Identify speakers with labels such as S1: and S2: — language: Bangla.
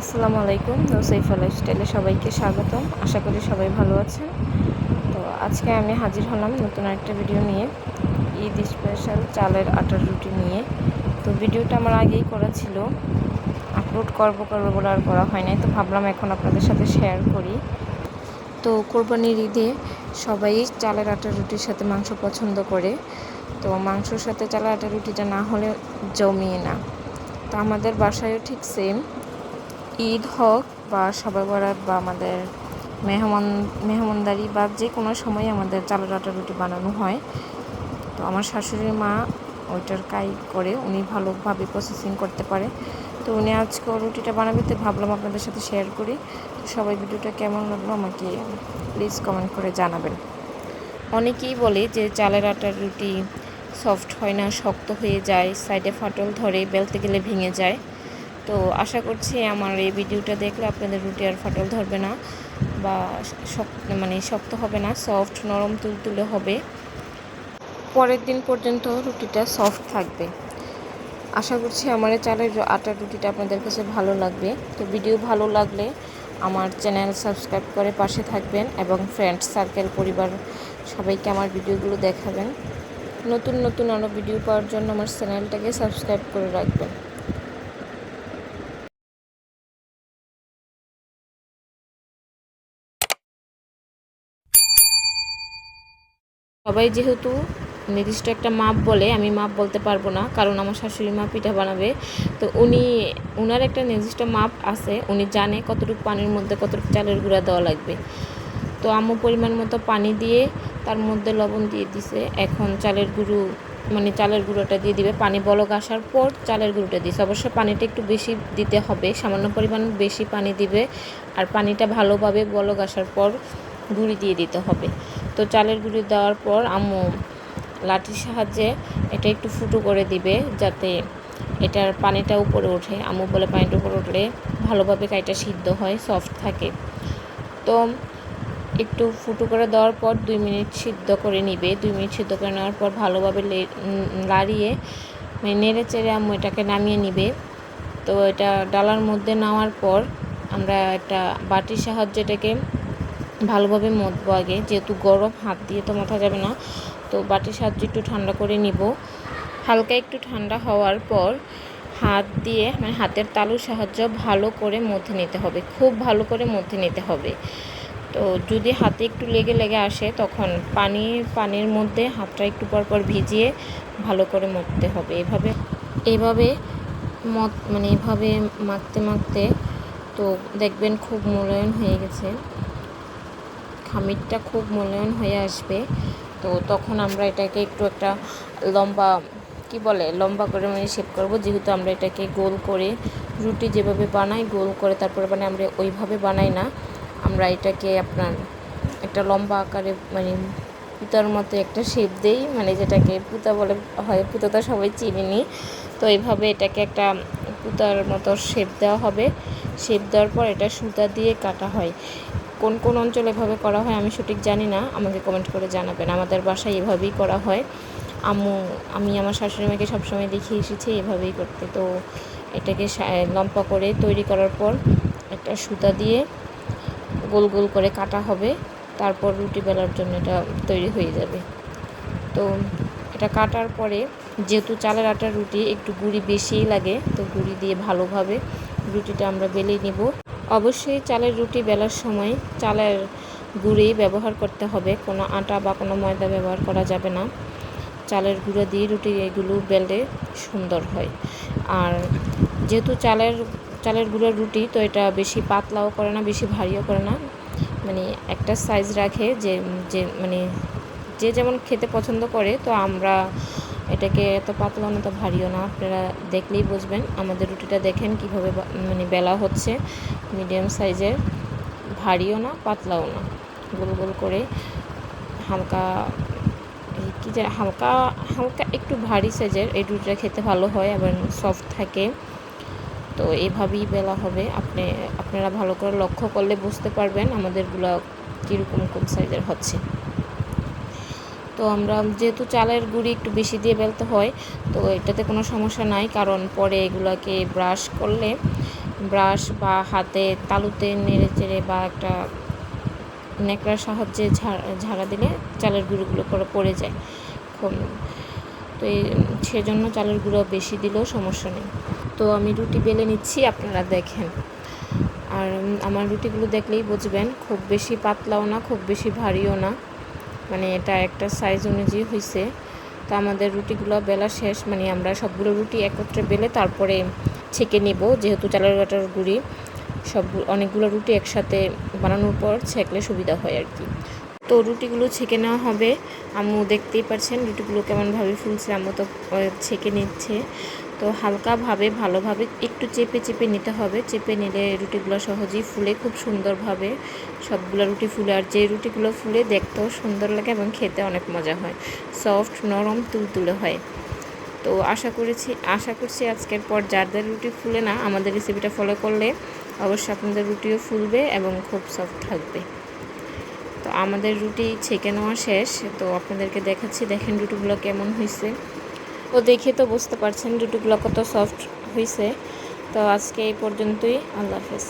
S1: আসসালামু আলাইকুম, নৌসাইফা লাইফস্টাইলে সবাইকে স্বাগতম। আশা করি সবাই ভালো আছেন। তো আজকে আমি হাজির হলাম নতুন একটা ভিডিও নিয়ে, ঈদ স্পেশাল চালের আটার রুটি নিয়ে। তো ভিডিওটা আমার আগেই করা ছিল। আপলোড করব করব বলে আর করা হয় নাই। তো ভাবলাম এখন আপনাদের সাথে শেয়ার করি। তো কোরবানির ঈদে সবাই চালের আটার রুটির সাথে মাংস পছন্দ করে। তো মাংসর সাথে চালের আটার রুটিটা না হলে জমিয়ে না। তো আমাদের বাসায়ও ঠিক সেম ঈদ হোক বা সবাই বরাত বা আমাদের মেহমান, মেহমানদারি বা যে কোনো সময় আমাদের চালের আটা রুটি বানানো হয়। তো আমার শাশুড়ির মা ওইটার কাই করে, উনি ভালোভাবে প্রসেসিং করতে পারে। তো উনি আজকে রুটিটা বানাবে, তো ভাবলাম আপনাদের সাথে শেয়ার করি। তো সবাই ভিডিওটা কেমন লাগল আমাকে প্লিজ কমেন্ট করে জানাবেন। অনেকেই বলে যে চালের আটার রুটি সফট হয় না, শক্ত হয়ে যায় সাইডে ফাটল ধরে, বেলতে গেলে ভেঙে যায়। তো আশা করছি আমার এই ভিডিওটা দেখলে আপনাদের রুটি আর ফাটল ধরবে না বা শক্ত মানে শক্ত হবে না, সফট, নরম তুলতুলে হবে। পরের দিন পর্যন্ত রুটিটা সফট থাকবে। আশা করছি আমার চালের আটার রুটিটা আপনাদের কাছে ভালো লাগবে। তো ভিডিও ভালো লাগলে আমার চ্যানেল সাবস্ক্রাইব করে পাশে থাকবেন এবং ফ্রেন্ডস সার্কেল পরিবার সবাইকে আমার ভিডিওগুলো দেখাবেন। নতুন নতুন আরও ভিডিও পাওয়ার জন্য আমার চ্যানেলটাকে সাবস্ক্রাইব করে রাখবেন। সবাই যেহেতু নির্দিষ্ট একটা মাপ বলে, আমি মাপ বলতে পারব না, কারণ আমার শাশুড়ি মা পিঠা বানাবে। তো উনি, উনার একটা নির্দিষ্ট মাপ আছে, উনি জানে কতটুকু পানির মধ্যে কতটুকু চালের গুঁড়া দেওয়া লাগবে। তো আম্মু পরিমাণ মতো পানি দিয়ে তার মধ্যে লবণ দিয়ে দিছে। এখন চালের গুঁড়ো মানে চালের গুঁড়োটা দিয়ে দিবে। পানি বলক আসার পর চালের গুঁড়োটা দিছে। অবশ্য পানিটা একটু বেশি দিতে হবে, সামান্য পরিমাণ বেশি পানি দিবে। আর পানিটা ভালোভাবে বলক আসার পর গুঁড়ি দিয়ে দিতে হবে। তো চালের গুঁড়ি দেওয়ার পর আম্মু লাঠির সাহায্যে এটা একটু ফুটো করে দিবে যাতে এটার পানিটা উপরে ওঠে। আম্মু বলে পানিটা উপরে উঠলে ভালোভাবে কাইটা সিদ্ধ হয় সফট থাকে। তো একটু ফুটো করে দেওয়ার পর দুই মিনিট সিদ্ধ করে নিবে। দুই মিনিট সিদ্ধ করে নেওয়ার পর ভালোভাবে লাড়িয়ে মানে নেড়ে চেড়ে আম্মু এটাকে নামিয়ে নিবে। তো এটা ডালার মধ্যে নেওয়ার পর আমরা একটা বাটির সাহায্যে এটাকে ভালোভাবে মতবো আগে। যেহেতু গরম, হাত দিয়ে তো মাথা যাবে না, তো বাটির সাহায্যে একটু ঠান্ডা করে নিব। হালকা একটু ঠান্ডা হওয়ার পর হাত দিয়ে মানে হাতের তালুর সাহায্য ভালো করে মধ্যে নিতে হবে। খুব ভালো করে মধ্যে নিতে হবে। তো যদি হাতে একটু লেগে লেগে আসে, তখন পানি, পানির মধ্যে হাতটা একটু পর পর ভিজিয়ে ভালো করে মরতে হবে। এভাবে এভাবে মত মানে এভাবে মাখতে মাখতে তো দেখবেন খুব মূল্যায়ন হয়ে গেছে। খামিরটা খুব মূল্যায়ন হয়ে আসবে। তো তখন আমরা এটাকে একটু একটা লম্বা, কি বলে, লম্বা করে মানে শেপ করব। যেহেতু আমরা এটাকে গোল করে, রুটি যেভাবে বানাই, গোল করে তারপরে মানে আমরা ওইভাবে বানাই না। আমরা এটাকে আপনার একটা লম্বা আকারে মানে পুতার মতো একটা শেপ দেই মানে যেটাকে পুতা বলে হয়, পুতা তো সবাই চিনিনি। তো এইভাবে এটাকে একটা পুতার মতো শেপ দেওয়া হবে। শেপ দেওয়ার পর এটা সুতা দিয়ে কাটা হয়। কোন কোন অঞ্চলে এভাবে করা হয় আমি সঠিক জানি না, আমাকে কমেন্ট করে জানাবেন। আমাদের বাসায় এভাবেই করা হয়। আম্মু, আমি আমার শাশুড়ি মাকে সবসময় দেখিয়ে এসেছি এভাবেই করতে। তো এটাকে লম্পা করে তৈরি করার পর একটা সুতা দিয়ে গোল গোল করে কাটা হবে। তারপর রুটি বেলার জন্য এটা তৈরি হয়ে যাবে। তো এটা কাটার পরে যেহেতু চালের আটার রুটি একটু গুঁড়ি বেশিই লাগে, তো গুঁড়ি দিয়ে ভালোভাবে রুটিটা আমরা বেলে নিব। অবশ্যই চালের রুটি বেলার সময় চালের গুঁড়ি ব্যবহার করতে হবে। কোনো আটা বা কোনো ময়দা ব্যবহার করা যাবে না। চালের গুঁড়ো দিয়ে রুটি এগুলো বেলে সুন্দর হয়। আর যেহেতু চালের চালের গুঁড়োর রুটি, তো এটা বেশি পাতলাও করে না, বেশি ভারীও করে না। মানে একটা সাইজ রাখে যে যে মানে যে যেমন খেতে পছন্দ করে, তো আমরা এটাকে এত পাতলাও না তো ভারীও না, আপনারা দেখলেই বুঝবেন। আমাদের রুটিটা দেখেন কীভাবে মানে বেলা হচ্ছে। মিডিয়াম সাইজের, ভারীও না, পাতলাও না। গোল গোল করে হালকা কী যে হালকা হালকা একটু ভারী সাইজের এই রুটিটা খেতে ভালো হয় এবং সফট থাকে। তো এইভাবেই বেলা হবে। আপনি, আপনারা ভালো করে লক্ষ্য করলে বুঝতে পারবেন আমাদের আমাদেরগুলো কীরকম কোন সাইজের হচ্ছে। তো আমরা যেহেতু চালের গুঁড়ি একটু বেশি দিয়ে বেলতে হয়, তো এটাতে কোনো সমস্যা নাই, কারণ পরে এগুলাকে ব্রাশ করলে, ব্রাশ বা হাতে তালুতে নেড়ে চেড়ে বা একটা ন্যাকড়ার সাহায্যে ঝাড় ঝাড়া দিলে চালের গুঁড়োগুলো পরে পড়ে যায়। খুব তো এই সেজন্য চালের গুঁড়ো বেশি দিলেও সমস্যা নেই। তো আমি রুটি বেলে নিচ্ছি, আপনারা দেখেন। আর আমার রুটিগুলো দেখলেই বুঝবেন, খুব বেশি পাতলাও না, খুব বেশি ভারীও না। মানে এটা একটা সাইজ অনুযায়ী হয়েছে তো আমাদের রুটিগুলো বেলা শেষ মানে আমরা সবগুলো রুটি একত্রে বেলে তারপরে ছেঁকে নিব, যেহেতু চালের বাটার গুঁড়ি। সব অনেকগুলো রুটি একসাথে বানানোর পর ছেঁকলে সুবিধা হয় আর কি। তো রুটিগুলো ছেঁকে নেওয়া হবে। আম্মু দেখতেই পাচ্ছেন রুটিগুলো কেমনভাবে ফুলছে, আম্মু তো ছেঁকে নিচ্ছে। তো হালকাভাবে, ভালোভাবে একটু চেপে চেপে নিতে হবে। চেপে নিলে রুটিগুলো সহজেই ফুলে খুব সুন্দরভাবে। সবগুলো রুটি ফুলে আর যে রুটিগুলো ফুলে দেখতেও সুন্দর লাগে এবং খেতে অনেক মজা হয়। সফট, নরম, তুলতুলে হয়। তো আশা করেছি, আশা করছি আজকের পর যাদের রুটি ফুলে না, আমাদের রেসিপিটা ফলো করলে অবশ্যই আপনাদের রুটিও ফুলবে এবং খুব সফট থাকবে। তো আমাদের রুটি ছেঁকে নেওয়া শেষ। তো আপনাদেরকে দেখাচ্ছি, দেখেন রুটিগুলো কেমন হয়েছে ও দেখে তো বুঝতে পারছেন রুটিগুলো কত সফট হয়েছে তো আজকে এই পর্যন্তই, আল্লাহ হাফেজ।